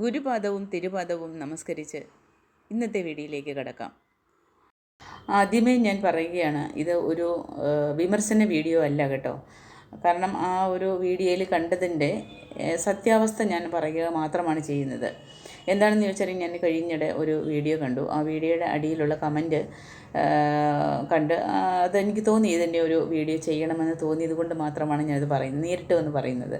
ഗുരുപാദവും തിരുപാദവും നമസ്കരിച്ച് ഇന്നത്തെ വീഡിയോയിലേക്ക് കടക്കാം. ആദ്യമേ ഞാൻ പറയുകയാണ് ഇത് ഒരു വിമർശന വീഡിയോ അല്ല കേട്ടോ. കാരണം ആ ഒരു വീഡിയോയിൽ കണ്ടതിന്റെ സത്യാവസ്ഥ ഞാൻ പറയുക മാത്രമാണ് ചെയ്യുന്നത്. എന്താണെന്ന് ചോദിച്ചാൽ ഞാൻ കഴിഞ്ഞിടെ ഒരു വീഡിയോ കണ്ടു. ആ വീഡിയോയുടെ അടിയിലുള്ള കമന്റ് കണ്ട് അതെനിക്ക് തോന്നി ഇതിന്റെ ഒരു വീഡിയോ ചെയ്യണമെന്ന് തോന്നിയത് കൊണ്ട് മാത്രമാണ് ഞാനത് പറയുന്നത് നേരിട്ട് വന്ന് പറയുന്നത്.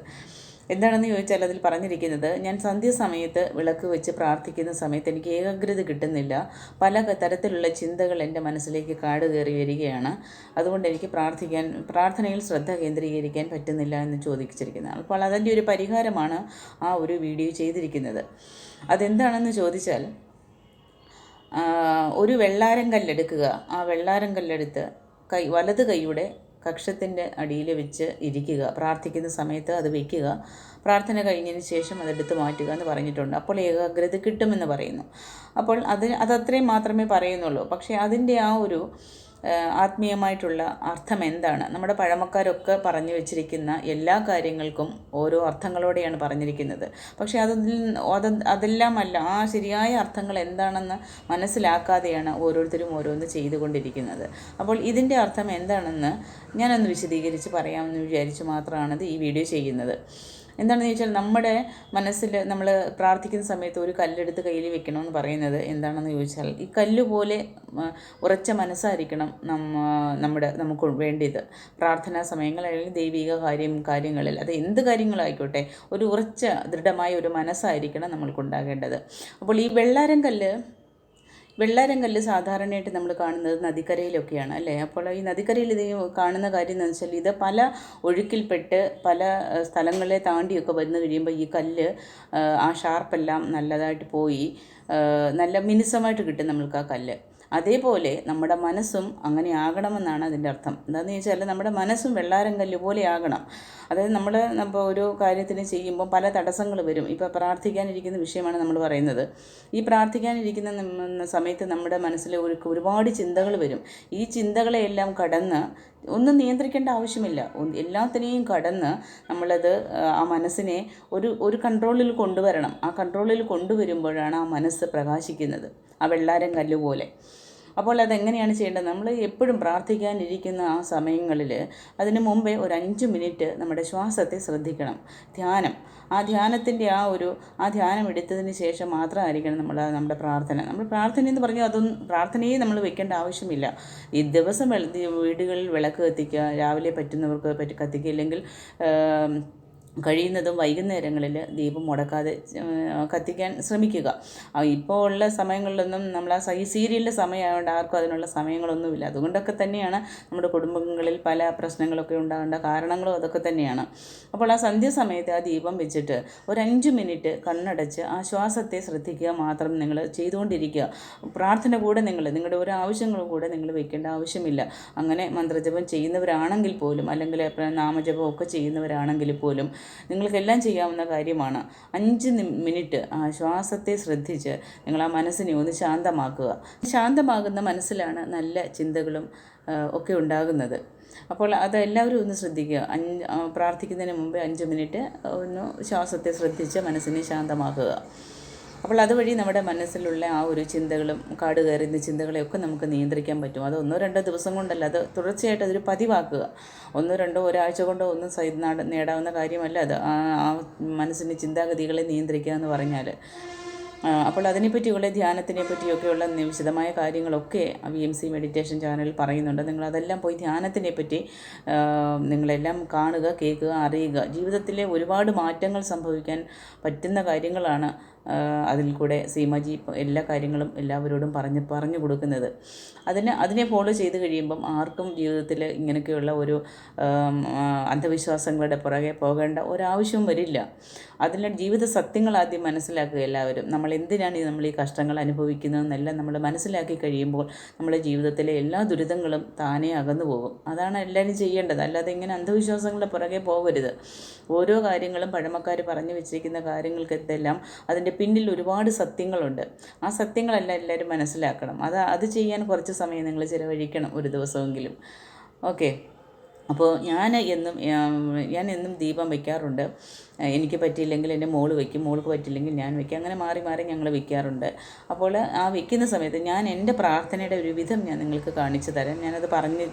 എന്താണെന്ന് ചോദിച്ചാൽ അതിൽ പറഞ്ഞിരിക്കുന്നത് ഞാൻ സന്ധ്യാസമയത്ത് വിളക്ക് വെച്ച് പ്രാർത്ഥിക്കുന്ന സമയത്ത് എനിക്ക് ഏകാഗ്രത കിട്ടുന്നില്ല. പല തരത്തിലുള്ള ചിന്തകൾ എന്റെ മനസ്സിലേക്ക് കാട് കയറി വരികയാണ്. അതുകൊണ്ട് എനിക്ക് പ്രാർത്ഥിക്കാൻ പ്രാർത്ഥനയിൽ ശ്രദ്ധ കേന്ദ്രീകരിക്കാൻ പറ്റുന്നില്ല എന്ന് ചോദിച്ചിരിക്കുന്നത് അപ്പോൾ അതിന്റെ ഒരു പരിഹാരമാണ് ആ ഒരു വീഡിയോ ചെയ്തിരിക്കുന്നത്. അതെന്താണെന്ന് ചോദിച്ചാൽ ഒരു വെള്ളാരം കല്ലെടുക്കുക. ആ വെള്ളാരം കല്ലെടുത്ത് കൈ വലത് കൈയുടെ കക്ഷത്തിന്റെ അടിയിൽ വെച്ച് ഇരിക്കുക. പ്രാർത്ഥിക്കുന്ന സമയത്ത് അത് വയ്ക്കുക. പ്രാർത്ഥന കഴിഞ്ഞതിന് ശേഷം അതെടുത്ത് മാറ്റുക എന്ന് പറഞ്ഞിട്ടുണ്ട്. അപ്പോൾ ഏകാഗ്രത കിട്ടുമെന്ന് പറയുന്നു. അപ്പോൾ അതിന് അതത്രയും മാത്രമേ പറയുന്നുള്ളൂ. പക്ഷേ അതിന്റെ ആ ഒരു ആത്മീയമായിട്ടുള്ള അർത്ഥം എന്താണ്? നമ്മുടെ പഴമക്കാരൊക്കെ പറഞ്ഞു വെച്ചിരിക്കുന്ന എല്ലാ കാര്യങ്ങൾക്കും ഓരോ അർത്ഥങ്ങളോടെയാണ് പറഞ്ഞിരിക്കുന്നത്. പക്ഷേ അതിൽ അത് അതെല്ലാമല്ല ആ ശരിയായ അർത്ഥങ്ങൾ എന്താണെന്ന് മനസ്സിലാക്കാതെയാണ് ഓരോരുത്തരും ഓരോന്ന് ചെയ്തുകൊണ്ടിരിക്കുന്നത്. അപ്പോൾ ഇതിന്റെ അർത്ഥം എന്താണെന്ന് ഞാനൊന്ന് വിശദീകരിച്ച് പറയാമെന്ന് വിചാരിച്ച് മാത്രമാണത് ഈ വീഡിയോ ചെയ്യുന്നത്. എന്താണെന്ന് ചോദിച്ചാൽ നമ്മുടെ മനസ്സിൽ നമ്മൾ പ്രാർത്ഥിക്കുന്ന സമയത്ത് ഒരു കല്ലെടുത്ത് കയ്യിൽ വെക്കണമെന്ന് പറയുന്നത് എന്താണെന്ന് ചോദിച്ചാൽ ഈ കല്ല് പോലെ ഉറച്ച മനസ്സായിരിക്കണം നമ്മ നമ്മുടെ നമുക്ക് വേണ്ടിയത്. പ്രാർത്ഥനാ സമയങ്ങളിൽ ദൈവിക കാര്യം കാര്യങ്ങളിൽ അത് എന്ത് കാര്യങ്ങളായിക്കോട്ടെ ഒരു ഉറച്ച ദൃഢമായ ഒരു മനസ്സായിരിക്കണം നമ്മൾക്കുണ്ടാകേണ്ടത്. അപ്പോൾ ഈ വെള്ളാരം കല്ല് വെള്ളാരം കല്ല് സാധാരണയായിട്ട് നമ്മൾ കാണുന്നത് നദിക്കരയിലൊക്കെയാണ് അല്ലേ? അപ്പോൾ ഈ നദിക്കരയിൽ ഇത് കാണുന്ന കാര്യം എന്ന് വെച്ചാൽ ഇത് പല ഒഴുക്കിൽപ്പെട്ട് പല സ്ഥലങ്ങളെ താണ്ടിയൊക്കെ വന്നു കഴിയുമ്പോൾ ഈ കല്ല് ആ ഷാർപ്പെല്ലാം നല്ലതായിട്ട് പോയി നല്ല മിനുസമായിട്ട് കിട്ടും നമ്മൾക്ക് ആ കല്ല്. അതേപോലെ നമ്മുടെ മനസ്സും അങ്ങനെ ആകണമെന്നാണ് അതിന്റെ അർത്ഥം. എന്താണെന്ന് ചോദിച്ചാൽ നമ്മുടെ മനസ്സും വെള്ളാരം കല്ല് പോലെ ആകണം. അതായത് നമ്മൾ ഇപ്പോൾ ഒരു കാര്യത്തിന് ചെയ്യുമ്പോൾ പല തടസ്സങ്ങൾ വരും. ഇപ്പോൾ പ്രാർത്ഥിക്കാനിരിക്കുന്ന വിഷയമാണ് നമ്മൾ പറയുന്നത്. ഈ പ്രാർത്ഥിക്കാനിരിക്കുന്ന സമയത്ത് നമ്മുടെ മനസ്സിൽ ഒരു ഒരുപാട് ചിന്തകൾ വരും. ഈ ചിന്തകളെയെല്ലാം കടന്ന് ഒന്നും നിയന്ത്രിക്കേണ്ട ആവശ്യമില്ല. എല്ലാത്തിനെയും കടന്ന് നമ്മളത് ആ മനസ്സിനെ ഒരു ഒരു കൺട്രോളിൽ കൊണ്ടുവരണം. ആ കൺട്രോളിൽ കൊണ്ടുവരുമ്പോഴാണ് ആ മനസ്സ് പ്രകാശിക്കുന്നത്. ആ വെള്ളാരം കല്ല് പോലെ അപ്പോൾ അതെങ്ങനെയാണ് ചെയ്യേണ്ടത്? നമ്മൾ എപ്പോഴും പ്രാർത്ഥിക്കാനിരിക്കുന്ന ആ സമയങ്ങളിൽ അതിന് മുമ്പേ ഒരു അഞ്ച് മിനിറ്റ് നമ്മുടെ ശ്വാസത്തെ ശ്രദ്ധിക്കണം. ധ്യാനം. ആ ധ്യാനത്തിന്റെ ആ ഒരു ആ ധ്യാനം എടുത്തതിന് ശേഷം മാത്രമായിരിക്കണം നമ്മൾ നമ്മുടെ പ്രാർത്ഥന. നമ്മൾ പ്രാർത്ഥന എന്ന് പറഞ്ഞാൽ അതൊന്നും പ്രാർത്ഥനയെ നമ്മൾ വെക്കേണ്ട ആവശ്യമില്ല. ഈ ദിവസം വീടുകളിൽ വിളക്ക് കത്തിക്കുക രാവിലെ പറ്റുന്നവർക്ക് പറ്റി കത്തിക്കുക ഇല്ലെങ്കിൽ കഴിയുന്നതും വൈകുന്നേരങ്ങളിൽ ദീപം മുടക്കാതെ കത്തിക്കാൻ ശ്രമിക്കുക. ഇപ്പോൾ ഉള്ള സമയങ്ങളിലൊന്നും നമ്മൾ ആ ഈ സീരിയലിന്റെ സമയമായതുകൊണ്ട് ആർക്കും അതിനുള്ള സമയങ്ങളൊന്നുമില്ല. അതുകൊണ്ടൊക്കെ തന്നെയാണ് നമ്മുടെ കുടുംബങ്ങളിൽ പല പ്രശ്നങ്ങളൊക്കെ ഉണ്ടാകേണ്ട കാരണങ്ങളും അതൊക്കെ തന്നെയാണ്. അപ്പോൾ ആ സന്ധ്യാസമയത്ത് ആ ദീപം വെച്ചിട്ട് ഒരു അഞ്ച് മിനിറ്റ് കണ്ണടച്ച് ആ ശ്വാസത്തെ ശ്രദ്ധിക്കുക മാത്രം നിങ്ങൾ ചെയ്തുകൊണ്ടിരിക്കുക. പ്രാർത്ഥന കൂടെ നിങ്ങൾ നിങ്ങളുടെ ഒരു ആവശ്യങ്ങളും കൂടെ നിങ്ങൾ വെക്കേണ്ട ആവശ്യമില്ല. അങ്ങനെ മന്ത്രജപം ചെയ്യുന്നവരാണെങ്കിൽ പോലും അല്ലെങ്കിൽ നാമജപം ഒക്കെ ചെയ്യുന്നവരാണെങ്കിൽ പോലും നിങ്ങൾക്കെല്ലാം ചെയ്യാവുന്ന കാര്യമാണ്. അഞ്ച് മിനിറ്റ് ശ്വാസത്തെ ശ്രദ്ധിച്ച് നിങ്ങൾ ആ മനസ്സിനെ ഒന്ന് ശാന്തമാക്കുക. ശാന്തമാകുന്ന മനസ്സിലാണ് നല്ല ചിന്തകളും ഒക്കെ ഉണ്ടാകുന്നത്. അപ്പോൾ അത് എല്ലാവരും ഒന്ന് ശ്രദ്ധിക്കുക. അഞ്ച് പ്രാർത്ഥിക്കുന്നതിന് മുമ്പേ അഞ്ച് മിനിറ്റ് ഒന്ന് ശ്വാസത്തെ ശ്രദ്ധിച്ച് മനസ്സിനെ ശാന്തമാക്കുക. അപ്പോൾ അതുവഴി നമ്മുടെ മനസ്സിലുള്ള ആ ഒരു ചിന്തകളും കാട് കയറുന്ന ചിന്തകളെയൊക്കെ നമുക്ക് നിയന്ത്രിക്കാൻ പറ്റും. അത് ഒന്നോ രണ്ടോ ദിവസം കൊണ്ടല്ല അത് തുടർച്ചയായിട്ട് അതൊരു പതിവാക്കുക. ഒന്നോ രണ്ടോ ഒരാഴ്ച കൊണ്ടോ ഒന്നും നേടാവുന്ന കാര്യമല്ല അത്. ആ മനസ്സിന്റെ ചിന്താഗതികളെ നിയന്ത്രിക്കുക എന്ന് പറഞ്ഞാൽ അപ്പോൾ അതിനെപ്പറ്റിയുള്ള ധ്യാനത്തിനെ പറ്റിയൊക്കെയുള്ള വിശദമായ കാര്യങ്ങളൊക്കെ വി എം സി മെഡിറ്റേഷൻ ചാനലിൽ പറയുന്നുണ്ട്. നിങ്ങൾ അതെല്ലാം പോയി ധ്യാനത്തിനെ പറ്റി നിങ്ങളെല്ലാം കാണുക കേൾക്കുക അറിയുക. ജീവിതത്തിലെ ഒരുപാട് മാറ്റങ്ങൾ സംഭവിക്കാൻ പറ്റുന്ന കാര്യങ്ങളാണ് അതിൽ കൂടെ സീമാജി എല്ലാ കാര്യങ്ങളും എല്ലാവരോടും പറഞ്ഞ് പറഞ്ഞു കൊടുക്കുന്നത്. അതിന് അതിനെ ഫോളോ ചെയ്ത് കഴിയുമ്പം ആർക്കും ജീവിതത്തിൽ ഇങ്ങനെയൊക്കെയുള്ള ഒരു അന്ധവിശ്വാസങ്ങളുടെ പുറകെ പോകേണ്ട ഒരാവശ്യവും വരില്ല. അതിന്റെ ജീവിത സത്യങ്ങൾ ആദ്യം മനസ്സിലാക്കുക എല്ലാവരും. നമ്മൾ എന്തിനാണ് നമ്മൾ ഈ കഷ്ടങ്ങൾ അനുഭവിക്കുന്നതെന്നെല്ലാം നമ്മൾ മനസ്സിലാക്കി കഴിയുമ്പോൾ നമ്മുടെ ജീവിതത്തിലെ എല്ലാ ദുരിതങ്ങളും താനേ അകന്നു പോകും. അതാണ് എല്ലാവരും ചെയ്യേണ്ടത്. അല്ലാതെ ഇങ്ങനെ അന്ധവിശ്വാസങ്ങളുടെ പുറകെ പോകരുത്. ഓരോ കാര്യങ്ങളും പഴമക്കാർ പറഞ്ഞു വെച്ചിരിക്കുന്ന കാര്യങ്ങൾക്കെല്ലാം അതിന്റെ പിന്നിൽ ഒരുപാട് സത്യങ്ങളുണ്ട്. ആ സത്യങ്ങളെല്ലാം എല്ലാവരും മനസ്സിലാക്കണം. അത് അത് ചെയ്യാൻ കുറച്ച് സമയം നിങ്ങൾ ചിലവഴിക്കണം ഒരു ദിവസമെങ്കിലും. ഓക്കെ. അപ്പോൾ ഞാൻ എന്നും ഞാൻ എന്നും ദീപം വയ്ക്കാറുണ്ട് എനിക്ക് പറ്റിയില്ലെങ്കിൽ എന്റെ മോൾ വയ്ക്കും മോൾക്ക് പറ്റില്ലെങ്കിൽ ഞാൻ വയ്ക്കും അങ്ങനെ മാറി മാറി ഞങ്ങൾ വയ്ക്കാറുണ്ട് അപ്പോൾ ആ വയ്ക്കുന്ന സമയത്ത് ഞാൻ എന്റെ പ്രാർത്ഥനയുടെ ഒരു വിധം ഞാൻ നിങ്ങൾക്ക് കാണിച്ചു തരാം. ഞാനത് പറഞ്ഞ്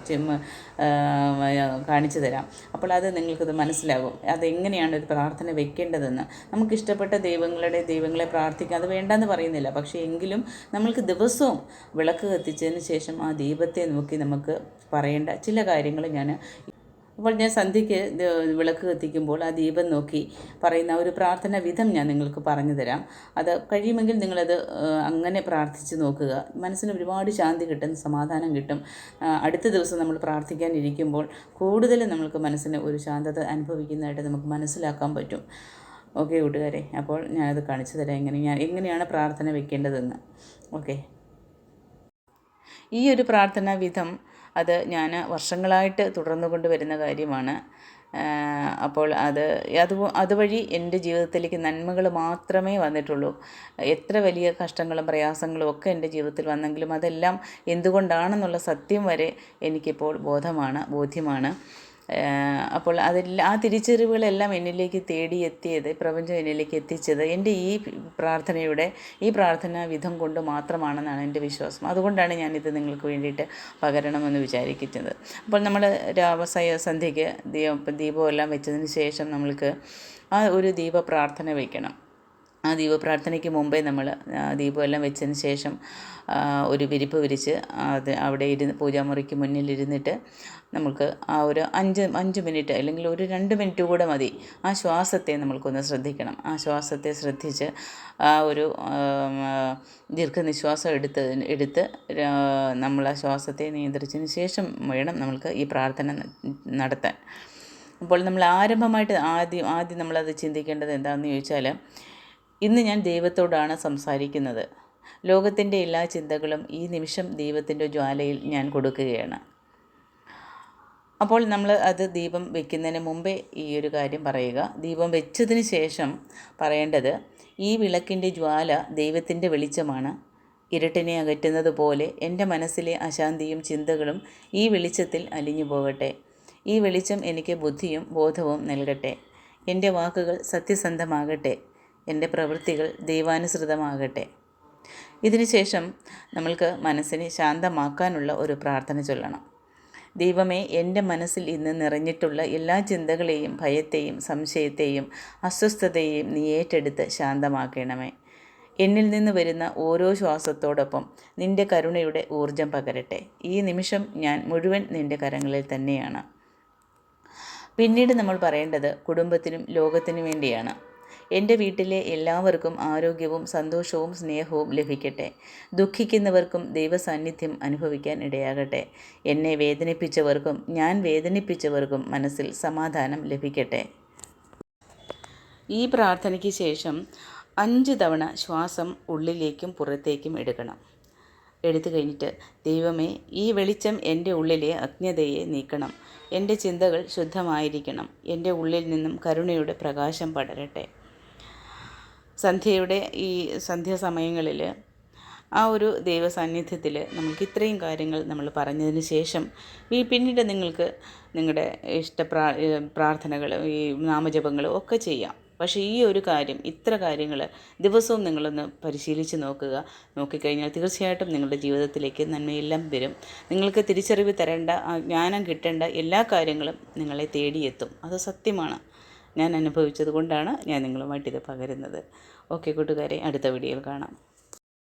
കാണിച്ചു തരാം. അപ്പോൾ അത് നിങ്ങൾക്കത് മനസ്സിലാകും. അതെങ്ങനെയാണ് ഒരു പ്രാർത്ഥന വെക്കേണ്ടതെന്ന്. നമുക്കിഷ്ടപ്പെട്ട ദൈവങ്ങളുടെ ദൈവങ്ങളെ പ്രാർത്ഥിക്കാം. അത് വേണ്ടെന്ന് പറയുന്നില്ല. പക്ഷേ എങ്കിലും നമ്മൾക്ക് ദിവസവും വിളക്ക് കത്തിച്ചതിന് ശേഷം ആ ദീപത്തെ നോക്കി നമുക്ക് പറയേണ്ട ചില കാര്യങ്ങൾ ഞാൻ അപ്പോൾ ഞാൻ സന്ധ്യയ്ക്ക് വിളക്ക് കത്തിക്കുമ്പോൾ ആ ദീപം നോക്കി പറയുന്ന ഒരു പ്രാർത്ഥന വിധം ഞാൻ നിങ്ങൾക്ക് പറഞ്ഞു തരാം. അത് കഴിയുമെങ്കിൽ നിങ്ങളത് അങ്ങനെ പ്രാർത്ഥിച്ച് നോക്കുക. മനസ്സിന് ഒരുപാട് ശാന്തി കിട്ടും സമാധാനം കിട്ടും. അടുത്ത ദിവസം നമ്മൾ പ്രാർത്ഥിക്കാനിരിക്കുമ്പോൾ കൂടുതൽ നമ്മൾക്ക് മനസ്സിന് ഒരു ശാന്തത അനുഭവിക്കുന്നതായിട്ട് നമുക്ക് മനസ്സിലാക്കാൻ പറ്റും. ഓക്കെ കൂട്ടുകാരെ അപ്പോൾ ഞാനത് കാണിച്ചു തരാം. എങ്ങനെ ഞാൻ എങ്ങനെയാണ് പ്രാർത്ഥന വെക്കേണ്ടതെന്ന്. ഓക്കെ. ഈ ഒരു പ്രാർത്ഥനാ വിധം അത് ഞാൻ വർഷങ്ങളായിട്ട് തുടർന്നു കൊണ്ടുവരുന്ന കാര്യമാണ്. അപ്പോൾ അത് അത് അതുവഴി എന്റെ ജീവിതത്തിലേക്ക് നന്മകൾ മാത്രമേ വന്നിട്ടുള്ളൂ. എത്ര വലിയ കഷ്ടങ്ങളും പ്രയാസങ്ങളും ഒക്കെ എന്റെ ജീവിതത്തിൽ വന്നെങ്കിലും അതെല്ലാം എന്തുകൊണ്ടാണെന്നുള്ള സത്യം വരെ എനിക്കിപ്പോൾ ബോധമാണ് ബോധ്യമാണ്. അപ്പോൾ അതിൽ ആ തിരിച്ചറിവുകളെല്ലാം എന്നിലേക്ക് തേടിയെത്തിയത് പ്രപഞ്ചം എന്നിലേക്ക് എത്തിച്ചത് എന്റെ ഈ പ്രാർത്ഥനയുടെ ഈ പ്രാർത്ഥനാ വിധം കൊണ്ട് മാത്രമാണെന്നാണ് എന്റെ വിശ്വാസം. അതുകൊണ്ടാണ് ഞാനിത് നിങ്ങൾക്ക് വേണ്ടിയിട്ട് പകരണമെന്ന് വിചാരിക്കുന്നത്. അപ്പോൾ നമ്മൾ രാവസായ സന്ധ്യയ്ക്ക് ദീപം ദീപമെല്ലാം വെച്ചതിന് ശേഷം നമ്മൾക്ക് ആ ഒരു ദീപ പ്രാർത്ഥന വയ്ക്കണം. ആ ദീപപ്രാർത്ഥനയ്ക്ക് മുമ്പേ നമ്മൾ ദീപമെല്ലാം വെച്ചതിന് ശേഷം ഒരു വിരിപ്പ് വിരിച്ച് അത് അവിടെ ഇരുന്ന് പൂജാമുറിക്ക് മുന്നിൽ ഇരുന്നിട്ട് നമുക്ക് ആ ഒരു അഞ്ച് അഞ്ച് മിനിറ്റ് അല്ലെങ്കിൽ ഒരു രണ്ട് മിനിറ്റ് കൂടെ മതി. ആ ശ്വാസത്തെ നമ്മൾക്കൊന്ന് ശ്രദ്ധിക്കണം. ആ ശ്വാസത്തെ ശ്രദ്ധിച്ച് ആ ഒരു ദീർഘനിശ്വാസം എടുത്ത് എടുത്ത് നമ്മൾ ആ ശ്വാസത്തെ നിയന്ത്രിച്ചതിന് ശേഷം വേണം നമ്മൾക്ക് ഈ പ്രാർത്ഥന നടത്താൻ. അപ്പോൾ നമ്മൾ ആരംഭമായിട്ട് ആദ്യം ആദ്യം നമ്മളത് ചിന്തിക്കേണ്ടത് എന്താണെന്ന് ചോദിച്ചാൽ ഇന്ന് ഞാൻ ദൈവത്തോടാണ് സംസാരിക്കുന്നത്. ലോകത്തിന്റെ എല്ലാ ചിന്തകളും ഈ നിമിഷം ദൈവത്തിന്റെ ജ്വാലയിൽ ഞാൻ കൊടുക്കുകയാണ്. അപ്പോൾ നമ്മൾ അത് ദീപം വെക്കുന്നതിന് മുമ്പേ ഈ ഒരു കാര്യം പറയുക. ദീപം വെച്ചതിന് ശേഷം പറയേണ്ടത് ഈ വിളക്കിന്റെ ജ്വാല ദൈവത്തിന്റെ വെളിച്ചമാണ്. ഇരുട്ടിനെ അകറ്റുന്നത് പോലെ എന്റെ മനസ്സിലെ അശാന്തിയും ചിന്തകളും ഈ വെളിച്ചത്തിൽ അലിഞ്ഞു പോകട്ടെ. ഈ വെളിച്ചം എനിക്ക് ബുദ്ധിയും ബോധവും നൽകട്ടെ. എന്റെ വാക്കുകൾ സത്യസന്ധമാകട്ടെ. എന്റെ പ്രവൃത്തികൾ ദൈവാനുസൃതമാകട്ടെ. ഇതിനുശേഷം നമ്മൾക്ക് മനസ്സിനെ ശാന്തമാക്കാനുള്ള ഒരു പ്രാർത്ഥന ചൊല്ലണം. ദൈവമേ എന്റെ മനസ്സിൽ ഇന്ന് നിറഞ്ഞിട്ടുള്ള എല്ലാ ചിന്തകളെയും ഭയത്തെയും സംശയത്തെയും അസ്വസ്ഥതയെയും നീ ഏറ്റെടുത്ത് ശാന്തമാക്കണമേ. എന്നിൽ നിന്ന് വരുന്ന ഓരോ ശ്വാസത്തോടൊപ്പം നിന്റെ കരുണയുടെ ഊർജം പകരട്ടെ. ഈ നിമിഷം ഞാൻ മുഴുവൻ നിന്റെ കരങ്ങളിൽ തന്നെയാണ്. പിന്നീട് നമ്മൾ പറയേണ്ടത് കുടുംബത്തിനും ലോകത്തിനു വേണ്ടിയാണ്. എന്റെ വീട്ടിലെ എല്ലാവർക്കും ആരോഗ്യവും സന്തോഷവും സ്നേഹവും ലഭിക്കട്ടെ. ദുഃഖിക്കുന്നവർക്കും ദൈവസാന്നിധ്യം അനുഭവിക്കാൻ ഇടയാകട്ടെ. എന്നെ വേദനിപ്പിച്ചവർക്കും ഞാൻ വേദനിപ്പിച്ചവർക്കും മനസ്സിൽ സമാധാനം ലഭിക്കട്ടെ. ഈ പ്രാർത്ഥനയ്ക്ക് ശേഷം അഞ്ച് തവണ ശ്വാസം ഉള്ളിലേക്കും പുറത്തേക്കും എടുക്കണം. എടുത്തു കഴിഞ്ഞിട്ട് ദൈവമേ ഈ വെളിച്ചം എന്റെ ഉള്ളിലെ അജ്ഞതയെ നീക്കണം. എന്റെ ചിന്തകൾ ശുദ്ധമായിരിക്കണം. എന്റെ ഉള്ളിൽ നിന്നും കരുണയുടെ പ്രകാശം പടരട്ടെ. സന്ധ്യയുടെ ഈ സന്ധ്യാസമയങ്ങളിൽ ആ ഒരു ദൈവസാന്നിധ്യത്തിൽ നമുക്ക് ഇത്രയും കാര്യങ്ങൾ നമ്മൾ പറഞ്ഞതിന് ശേഷം ഈ പിന്നീട് നിങ്ങൾക്ക് നിങ്ങളുടെ ഇഷ്ട പ്രാർത്ഥനകൾ ഈ നാമജപങ്ങളും ഒക്കെ ചെയ്യാം. പക്ഷേ ഈ ഒരു കാര്യം ഇത്ര കാര്യങ്ങൾ ദിവസവും നിങ്ങളൊന്ന് പരിശീലിച്ച് നോക്കുക. നോക്കിക്കഴിഞ്ഞാൽ തീർച്ചയായിട്ടും നിങ്ങളുടെ ജീവിതത്തിലേക്ക് നന്മയെല്ലാം വരും. നിങ്ങൾക്ക് തിരിച്ചറിവ് തരേണ്ട ജ്ഞാനം കിട്ടേണ്ട എല്ലാ കാര്യങ്ങളും നിങ്ങളെ തേടിയെത്തും. അത് സത്യമാണ്. ഞാൻ അനുഭവിച്ചത് കൊണ്ടാണ് ഞാൻ നിങ്ങളുമായിട്ട് ഇത് പകരുന്നത്. ഓക്കെ കൂട്ടുകാരെ അടുത്ത വീഡിയോയിൽ കാണാം.